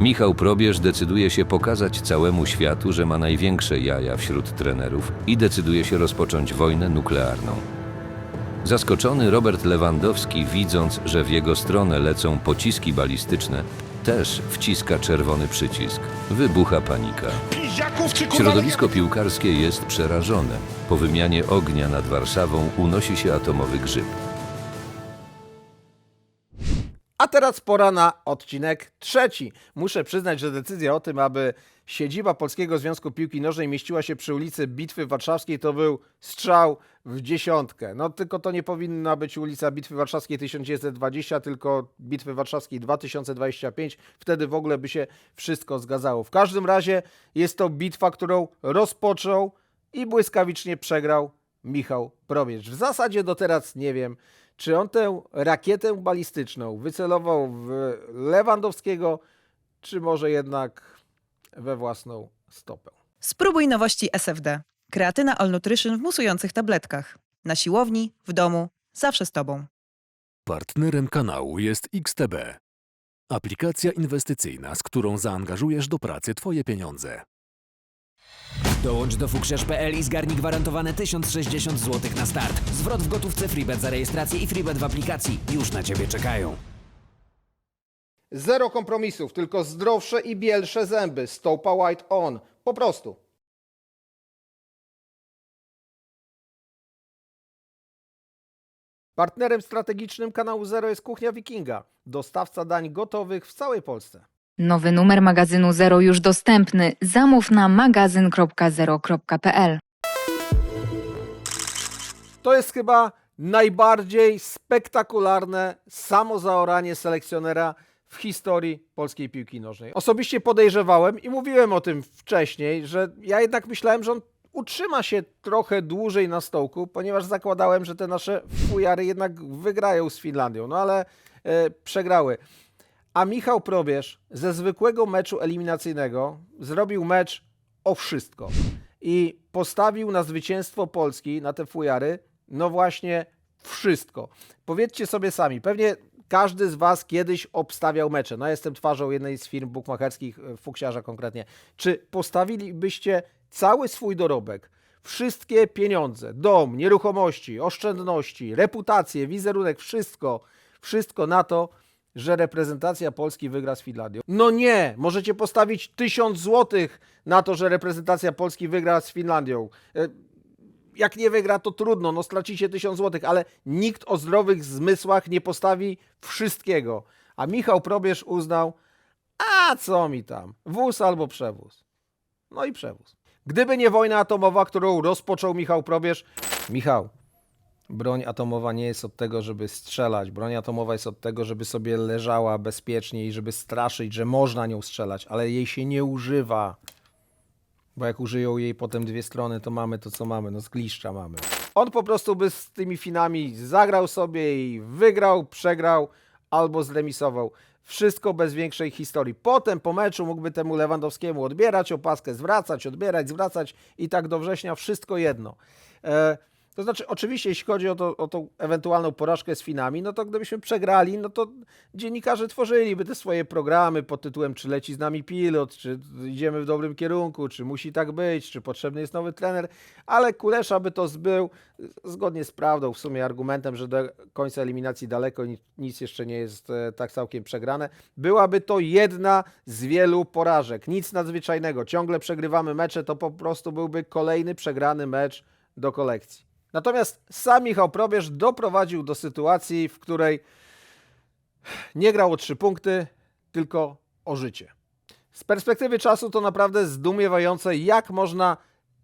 Michał Probierz decyduje się pokazać całemu światu, że ma największe jaja wśród trenerów i decyduje się rozpocząć wojnę nuklearną. Zaskoczony Robert Lewandowski, widząc, że w jego stronę lecą pociski balistyczne, też wciska czerwony przycisk. Wybucha panika. Środowisko piłkarskie jest przerażone. Po wymianie ognia nad Warszawą unosi się atomowy grzyb. A teraz pora na odcinek trzeci. Muszę przyznać, że decyzja o tym, aby siedziba Polskiego Związku Piłki Nożnej mieściła się przy ulicy Bitwy Warszawskiej, to był strzał w dziesiątkę. No tylko to nie powinna być ulica Bitwy Warszawskiej 1920, tylko Bitwy Warszawskiej 2025. Wtedy w ogóle by się wszystko zgadzało. W każdym razie jest to bitwa, którą rozpoczął i błyskawicznie przegrał Michał Probierz. W zasadzie do teraz nie wiem, czy on tę rakietę balistyczną wycelował w Lewandowskiego, czy może jednak we własną stopę. Spróbuj nowości SFD. Kreatyna All Nutrition w musujących tabletkach. Na siłowni, w domu, zawsze z Tobą. Partnerem kanału jest XTB. Aplikacja inwestycyjna, z którą zaangażujesz do pracy Twoje pieniądze. Dołącz do fuksiarz.pl i zgarnij gwarantowane 1060 zł na start. Zwrot w gotówce, freebet za rejestrację i freebet w aplikacji. Już na Ciebie czekają. Zero kompromisów, tylko zdrowsze i bielsze zęby. Stopa White On. Po prostu. Partnerem strategicznym kanału Zero jest Kuchnia Wikinga, dostawca dań gotowych w całej Polsce. Nowy numer magazynu Zero już dostępny. Zamów na magazyn.zero.pl. To jest chyba najbardziej spektakularne samozaoranie selekcjonera w historii polskiej piłki nożnej. Osobiście podejrzewałem i mówiłem o tym wcześniej, że ja jednak myślałem, że on utrzyma się trochę dłużej na stołku, ponieważ zakładałem, że te nasze fujary jednak wygrają z Finlandią, no ale e, przegrały. A Michał Probierz ze zwykłego meczu eliminacyjnego zrobił mecz o wszystko i postawił na zwycięstwo Polski, na te fujary, no właśnie wszystko. Powiedzcie sobie sami, pewnie każdy z Was kiedyś obstawiał mecze. No jestem twarzą jednej z firm bukmacherskich, e, Fuksiarza konkretnie. Czy postawilibyście cały swój dorobek, wszystkie pieniądze, dom, nieruchomości, oszczędności, reputację, wizerunek, wszystko, wszystko na to, że reprezentacja Polski wygra z Finlandią. No nie, możecie postawić tysiąc złotych na to, że reprezentacja Polski wygra z Finlandią. E, Jak nie wygra, to trudno, no stracicie tysiąc złotych, ale nikt o zdrowych zmysłach nie postawi wszystkiego. A Michał Probierz uznał, a co mi tam, wóz albo przewóz. No i przewóz. Gdyby nie wojna atomowa, którą rozpoczął Michał Probierz, Michał, Broń atomowa nie jest od tego, żeby strzelać. Broń atomowa jest od tego, żeby sobie leżała bezpiecznie i żeby straszyć, że można nią strzelać, ale jej się nie używa. Bo jak użyją jej potem dwie strony, to mamy to, co mamy. No zgliszcza mamy. On po prostu by z tymi Finami zagrał sobie i wygrał, przegrał albo zremisował. Wszystko bez większej historii. Potem po meczu mógłby temu Lewandowskiemu odbierać opaskę, zwracać, odbierać, zwracać i tak do września wszystko jedno. E, to znaczy, oczywiście, jeśli chodzi o, to, o tą ewentualną porażkę z Finami, no to gdybyśmy przegrali, no to dziennikarze tworzyliby te swoje programy pod tytułem czy leci z nami pilot, czy idziemy w dobrym kierunku, czy musi tak być, czy potrzebny jest nowy trener, ale Kulesza by to zbył zgodnie z prawdą, w sumie argumentem, że do końca eliminacji daleko ni- nic jeszcze nie jest e, tak całkiem przegrane. Byłaby to jedna z wielu porażek, nic nadzwyczajnego. Ciągle przegrywamy mecze, to po prostu byłby kolejny przegrany mecz do kolekcji. Natomiast sam Michał Probierz doprowadził do sytuacji, w której nie grał o trzy punkty, tylko o życie. Z perspektywy czasu to naprawdę zdumiewające, jak można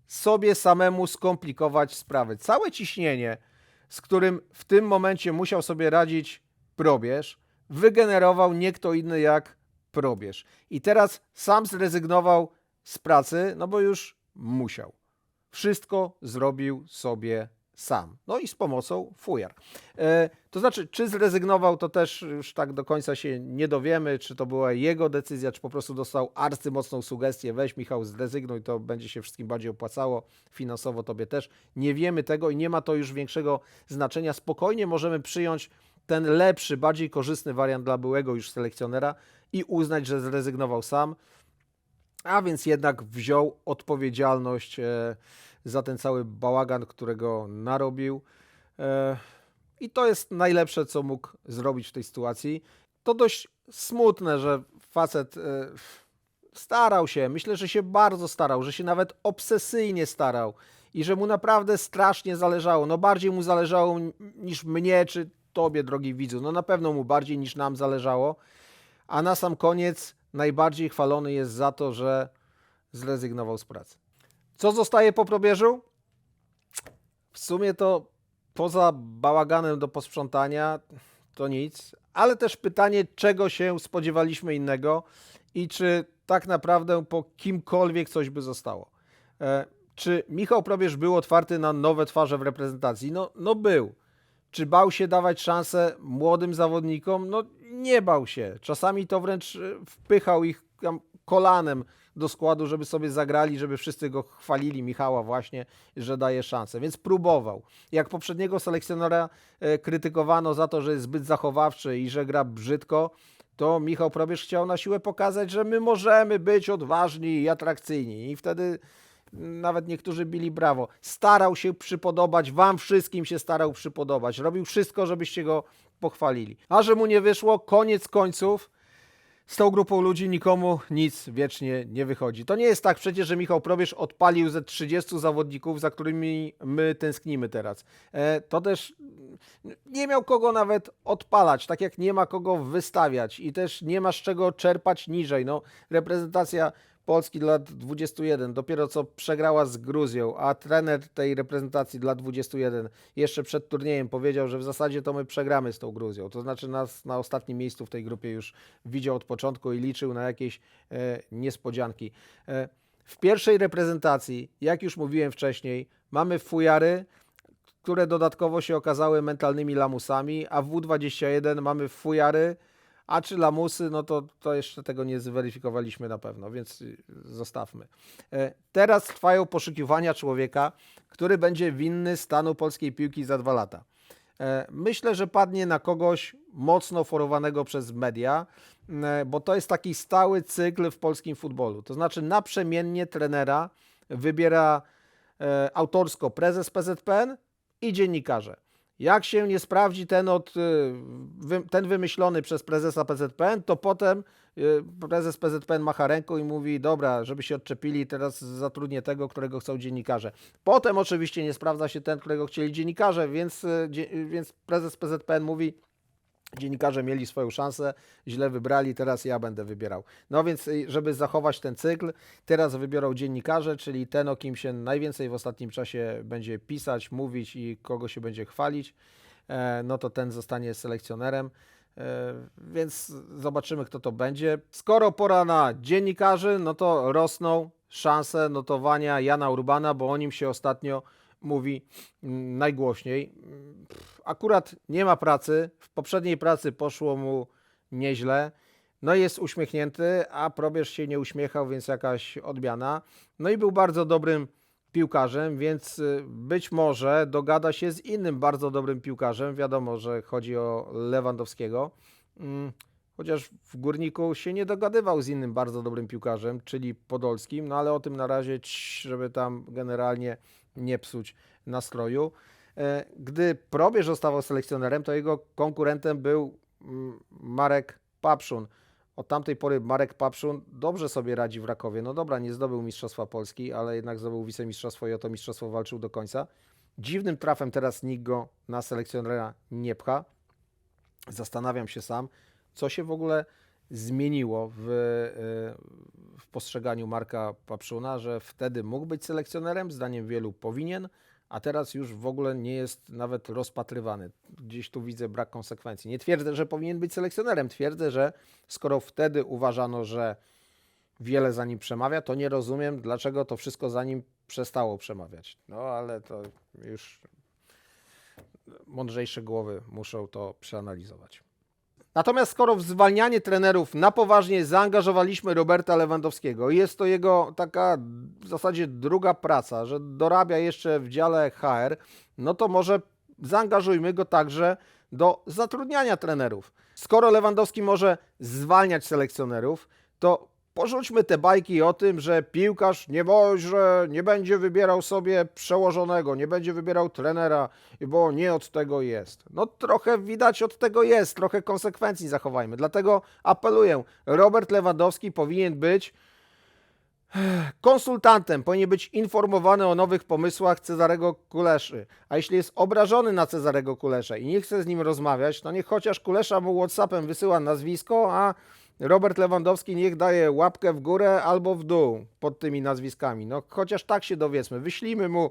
sobie samemu skomplikować sprawy. Całe ciśnienie, z którym w tym momencie musiał sobie radzić Probierz, wygenerował nie kto inny jak Probierz. I teraz sam zrezygnował z pracy, no bo już musiał wszystko zrobił sobie sam. No i z pomocą fujar. E, to znaczy, czy zrezygnował, to też już tak do końca się nie dowiemy, czy to była jego decyzja, czy po prostu dostał arcymocną sugestię, weź Michał, zrezygnuj, to będzie się wszystkim bardziej opłacało, finansowo tobie też. Nie wiemy tego i nie ma to już większego znaczenia. Spokojnie możemy przyjąć ten lepszy, bardziej korzystny wariant dla byłego już selekcjonera i uznać, że zrezygnował sam, a więc jednak wziął odpowiedzialność e, za ten cały bałagan, którego narobił. E, I to jest najlepsze, co mógł zrobić w tej sytuacji. To dość smutne, że facet e, starał się, myślę, że się bardzo starał, że się nawet obsesyjnie starał i że mu naprawdę strasznie zależało. No bardziej mu zależało niż mnie czy tobie, drogi widzu. No na pewno mu bardziej niż nam zależało. A na sam koniec najbardziej chwalony jest za to, że zrezygnował z pracy. Co zostaje po probierzu? W sumie to poza bałaganem do posprzątania to nic, ale też pytanie, czego się spodziewaliśmy innego i czy tak naprawdę po kimkolwiek coś by zostało. E, czy Michał Probierz był otwarty na nowe twarze w reprezentacji? No, no był. Czy bał się dawać szansę młodym zawodnikom? No nie bał się. Czasami to wręcz e, wpychał ich kolanem do składu, żeby sobie zagrali, żeby wszyscy go chwalili, Michała właśnie, że daje szansę. Więc próbował. Jak poprzedniego selekcjonera e, krytykowano za to, że jest zbyt zachowawczy i że gra brzydko, to Michał Probierz chciał na siłę pokazać, że my możemy być odważni i atrakcyjni. I wtedy nawet niektórzy bili brawo. Starał się przypodobać, wam wszystkim się starał przypodobać. Robił wszystko, żebyście go pochwalili. A że mu nie wyszło, koniec końców, z tą grupą ludzi nikomu nic wiecznie nie wychodzi. To nie jest tak przecież, że Michał Probierz odpalił ze 30 zawodników, za którymi my tęsknimy teraz. E, to też nie miał kogo nawet odpalać, tak jak nie ma kogo wystawiać i też nie ma z czego czerpać niżej. No, reprezentacja Polski dla lat 21 dopiero co przegrała z Gruzją, a trener tej reprezentacji dla 21 jeszcze przed turniejem powiedział, że w zasadzie to my przegramy z tą Gruzją. To znaczy nas na ostatnim miejscu w tej grupie już widział od początku i liczył na jakieś e, niespodzianki. E, w pierwszej reprezentacji, jak już mówiłem wcześniej, mamy fujary, które dodatkowo się okazały mentalnymi lamusami, a w W21 mamy fujary, a czy lamusy, no to, to jeszcze tego nie zweryfikowaliśmy na pewno, więc y, zostawmy. E, Teraz trwają poszukiwania człowieka, który będzie winny stanu polskiej piłki za dwa lata. E, Myślę, że padnie na kogoś mocno forowanego przez media, m, bo to jest taki stały cykl w polskim futbolu. To znaczy naprzemiennie trenera wybiera e, autorsko prezes PZPN i dziennikarze. Jak się nie sprawdzi ten, od, y, ten wymyślony przez prezesa PZPN, to potem y, prezes PZPN macha ręką i mówi, dobra, żeby się odczepili, teraz zatrudnię tego, którego chcą dziennikarze. Potem oczywiście nie sprawdza się ten, którego chcieli dziennikarze, więc, y, więc prezes PZPN mówi, dziennikarze mieli swoją szansę, źle wybrali, teraz ja będę wybierał. No więc, y, żeby zachować ten cykl, teraz wybiorą dziennikarze, czyli ten, o kim się najwięcej w ostatnim czasie będzie pisać, mówić i kogo się będzie chwalić, e, no to ten zostanie selekcjonerem. E, Więc zobaczymy, kto to będzie. Skoro pora na dziennikarzy, no to rosną szanse notowania Jana Urbana, bo o nim się ostatnio mówi mm, najgłośniej. Akurat nie ma pracy. W poprzedniej pracy poszło mu nieźle. No jest uśmiechnięty, a probierz się nie uśmiechał, więc jakaś odmiana. No i był bardzo dobrym piłkarzem, więc y, być może dogada się z innym bardzo dobrym piłkarzem. Wiadomo, że chodzi o Lewandowskiego. Mm, Chociaż w Górniku się nie dogadywał z innym bardzo dobrym piłkarzem, czyli Podolskim, no ale o tym na razie, żeby tam generalnie nie psuć nastroju. E, Gdy Probierz zostawał selekcjonerem, to jego konkurentem był mm, Marek Papszun. Od tamtej pory Marek Papszun dobrze sobie radzi w Rakowie. No dobra, nie zdobył Mistrzostwa Polski, ale jednak zdobył wicemistrzostwo i o to mistrzostwo walczył do końca. Dziwnym trafem teraz nikt go na selekcjonera nie pcha. Zastanawiam się sam, co się w ogóle zmieniło w, y, w postrzeganiu Marka Papszuna, że wtedy mógł być selekcjonerem, zdaniem wielu powinien, a teraz już w ogóle nie jest nawet rozpatrywany. Gdzieś tu widzę brak konsekwencji. Nie twierdzę, że powinien być selekcjonerem, twierdzę, że skoro wtedy uważano, że wiele za nim przemawia, to nie rozumiem, dlaczego to wszystko za nim przestało przemawiać. No ale to już mądrzejsze głowy muszą to przeanalizować. Natomiast skoro w zwalnianie trenerów na poważnie zaangażowaliśmy Roberta Lewandowskiego i jest to jego taka w zasadzie druga praca, że dorabia jeszcze w dziale HR, no to może zaangażujmy go także do zatrudniania trenerów. Skoro Lewandowski może zwalniać selekcjonerów, to porzućmy te bajki o tym, że piłkarz nie może, nie będzie wybierał sobie przełożonego, nie będzie wybierał trenera, bo nie od tego jest. No trochę widać od tego jest, trochę konsekwencji zachowajmy. Dlatego apeluję, Robert Lewandowski powinien być konsultantem, powinien być informowany o nowych pomysłach Cezarego Kuleszy. A jeśli jest obrażony na Cezarego Kuleszę i nie chce z nim rozmawiać, to niech chociaż Kulesza mu Whatsappem wysyła nazwisko, a Robert Lewandowski niech daje łapkę w górę albo w dół pod tymi nazwiskami. No chociaż tak się dowiedzmy. Wyślijmy mu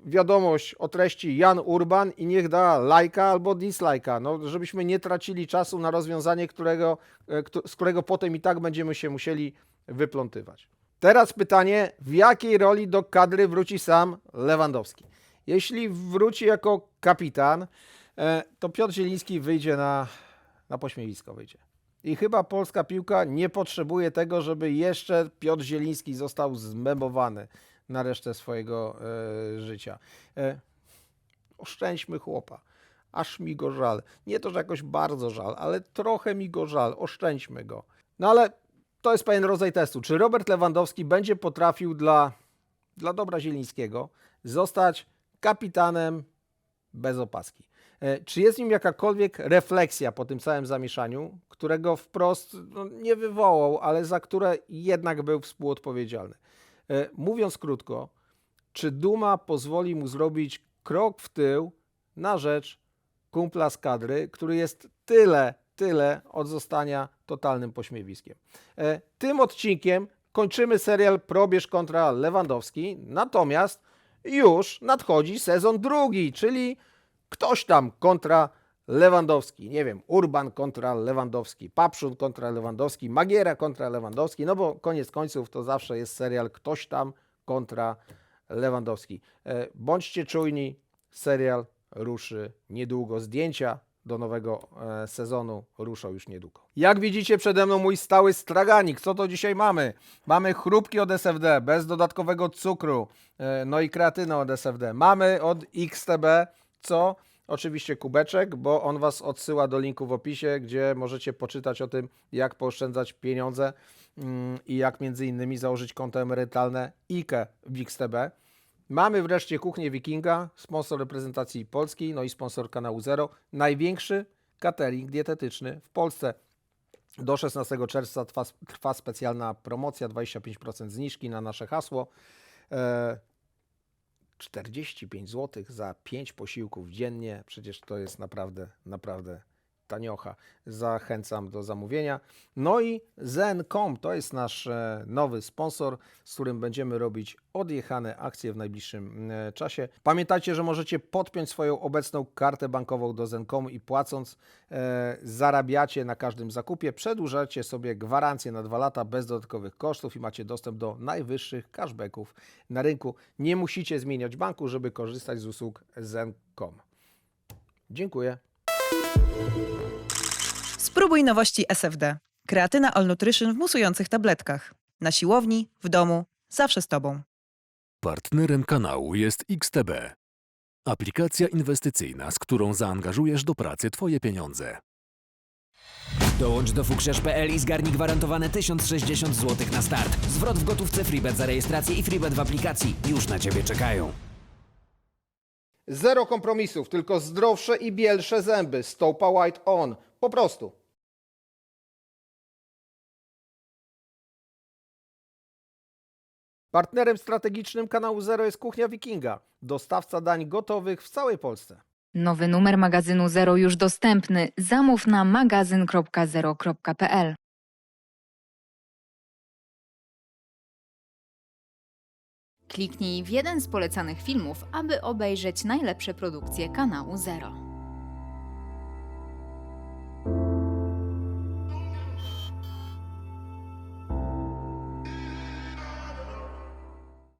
wiadomość o treści Jan Urban i niech da lajka albo dislajka, no, żebyśmy nie tracili czasu na rozwiązanie, którego, e, z którego potem i tak będziemy się musieli wyplątywać. Teraz pytanie, w jakiej roli do kadry wróci sam Lewandowski? Jeśli wróci jako kapitan, e, to Piotr Zieliński wyjdzie na, na pośmiewisko. Wyjdzie. I chyba polska piłka nie potrzebuje tego, żeby jeszcze Piotr Zieliński został zmemowany na resztę swojego e, życia. E, oszczędźmy chłopa. Aż mi go żal. Nie to, że jakoś bardzo żal, ale trochę mi go żal. Oszczędźmy go. No ale to jest pewien rodzaj testu. Czy Robert Lewandowski będzie potrafił dla, dla dobra Zielińskiego zostać kapitanem bez opaski? E, Czy jest w nim jakakolwiek refleksja po tym całym zamieszaniu, którego wprost no, nie wywołał, ale za które jednak był współodpowiedzialny? E, Mówiąc krótko, czy Duma pozwoli mu zrobić krok w tył na rzecz kumpla z kadry, który jest tyle, tyle od zostania totalnym pośmiewiskiem. E, Tym odcinkiem kończymy serial Probierz kontra Lewandowski, natomiast już nadchodzi sezon drugi, czyli ktoś tam kontra Lewandowski. Nie wiem, Urban kontra Lewandowski, Papszun kontra Lewandowski, Magiera kontra Lewandowski, no bo koniec końców to zawsze jest serial ktoś tam kontra Lewandowski. E, Bądźcie czujni, serial ruszy niedługo. Zdjęcia do nowego e, sezonu ruszą już niedługo. Jak widzicie przede mną mój stały straganik. Co to dzisiaj mamy? Mamy chrupki od SFD bez dodatkowego cukru, e, no i kreatynę od SFD. Mamy od XTB, co? Oczywiście kubeczek, bo on Was odsyła do linku w opisie, gdzie możecie poczytać o tym, jak pooszczędzać pieniądze mm, i jak między innymi założyć konto emerytalne IKE w XTB. Mamy wreszcie Kuchnię Wikinga, sponsor reprezentacji Polski, no i sponsor kanału Zero. Największy catering dietetyczny w Polsce. Do 16 czerwca trwa, trwa specjalna promocja, 25% zniżki na nasze hasło. E, 45 zł za 5 posiłków dziennie. Przecież to jest naprawdę, naprawdę taniocha. Zachęcam do zamówienia. No i Zen.com to jest nasz e, nowy sponsor, z którym będziemy robić odjechane akcje w najbliższym e, czasie. Pamiętajcie, że możecie podpiąć swoją obecną kartę bankową do Zen.com i płacąc e, zarabiacie na każdym zakupie, przedłużacie sobie gwarancję na dwa lata bez dodatkowych kosztów i macie dostęp do najwyższych cashbacków na rynku. Nie musicie zmieniać banku, żeby korzystać z usług Zen.com. Dziękuję. Spróbuj nowości SFD. Kreatyna All Nutrition w musujących tabletkach. Na siłowni, w domu, zawsze z Tobą. Partnerem kanału jest XTB. Aplikacja inwestycyjna, z którą zaangażujesz do pracy Twoje pieniądze. Dołącz do fuksiarz.pl i zgarnij gwarantowane 1060 zł na start. Zwrot w gotówce FreeBet za rejestrację i FreeBet w aplikacji już na Ciebie czekają. Zero kompromisów, tylko zdrowsze i bielsze zęby. Stopa White On. Po prostu. Partnerem strategicznym kanału Zero jest Kuchnia Wikinga, dostawca dań gotowych w całej Polsce. Nowy numer magazynu Zero już dostępny. Zamów na magazyn.zero.pl. Kliknij w jeden z polecanych filmów, aby obejrzeć najlepsze produkcje kanału Zero.